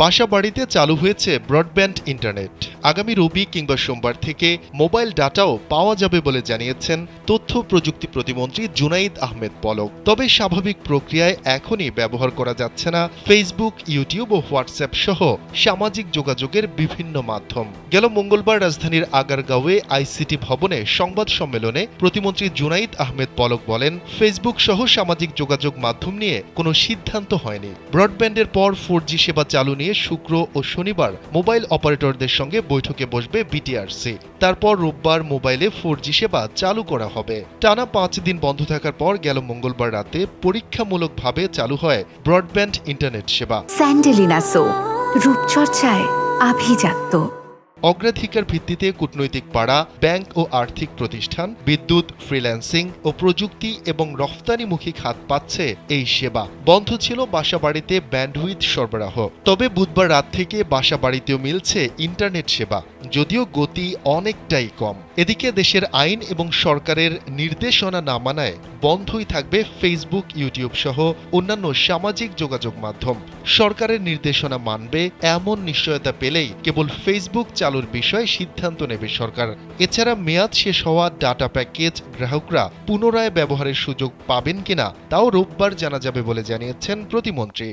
বাসা বাড়িতে চালু হয়েছে ব্রডব্যান্ড ইন্টারনেট। আগামী রবি কিংবা সোমবার থেকে মোবাইল ডাটাও পাওয়া যাবে বলে জানিয়েছেন তথ্য প্রযুক্তি প্রতিমন্ত্রী জুনাইদ আহমেদ পলক। তবে স্বাভাবিক প্রক্রিয়ায় এখনই ব্যবহার করা যাচ্ছে না ফেসবুক, ইউটিউব ও হোয়াটসঅ্যাপ সহ সামাজিক যোগাযোগের বিভিন্ন মাধ্যম। গেল মঙ্গলবার রাজধানীর আগারগাঁওয়ে আইসিটি ভবনে সংবাদ সম্মেলনে প্রতিমন্ত্রী জুনাইদ আহমেদ পলক বলেন, ফেসবুক সহ সামাজিক যোগাযোগ মাধ্যম নিয়ে কোনো সিদ্ধান্ত হয়নি। ব্রডব্যান্ডের পর ফোর সেবা চালু নিয়ে শুক্র ও শনিবার মোবাইল অপারেটরদের সঙ্গে বৈঠকে বসবে বিটিআরসি। তারপর রোববার মোবাইলে ফোর সেবা চালু করা হবে। টানা পাঁচ দিন বন্ধ থাকার পর গেল মঙ্গলবার রাতে পরীক্ষামূলকভাবে চালু হয় ব্রডব্যান্ড ইন্টারনেট সেবা। স্যান্ডেলিনাসো রূপচর্চায় আভিজাত্য। অগ্রাধিকার ভিত্তিতে কূটনৈতিক পাড়া, ব্যাংক ও আর্থিক প্রতিষ্ঠান, বিদ্যুৎ, ফ্রিল্যান্সিং ও প্রযুক্তি এবং রফতানিমুখী খাত পাচ্ছে এই সেবা। বন্ধ ছিল বাসা বাড়িতে ব্যান্ডউইথ সরবরাহ। তবে বুধবার রাত থেকে বাসা বাড়িতেও মিলছে ইন্টারনেট সেবা, যদিও গতি অনেকটাই কম। এদিকে দেশের আইন এবং সরকারের নির্দেশনা না মানায় বন্ধই থাকবে ফেসবুক ইউটিউব সহ অন্যান্য সামাজিক যোগাযোগ মাধ্যম। সরকারের নির্দেশনা মানবে এমন নিশ্চয়তা পেলেই কেবল ফেসবুক চালুর বিষয়ে সিদ্ধান্ত নেবে সরকার। এছাড়া মেয়াদ শেষ হওয়া ডাটা প্যাকেজ গ্রাহকরা পুনরায় ব্যবহারের সুযোগ পাবেন কিনা তাও রোববার জানা যাবে বলে জানিয়েছেন প্রতিমন্ত্রী।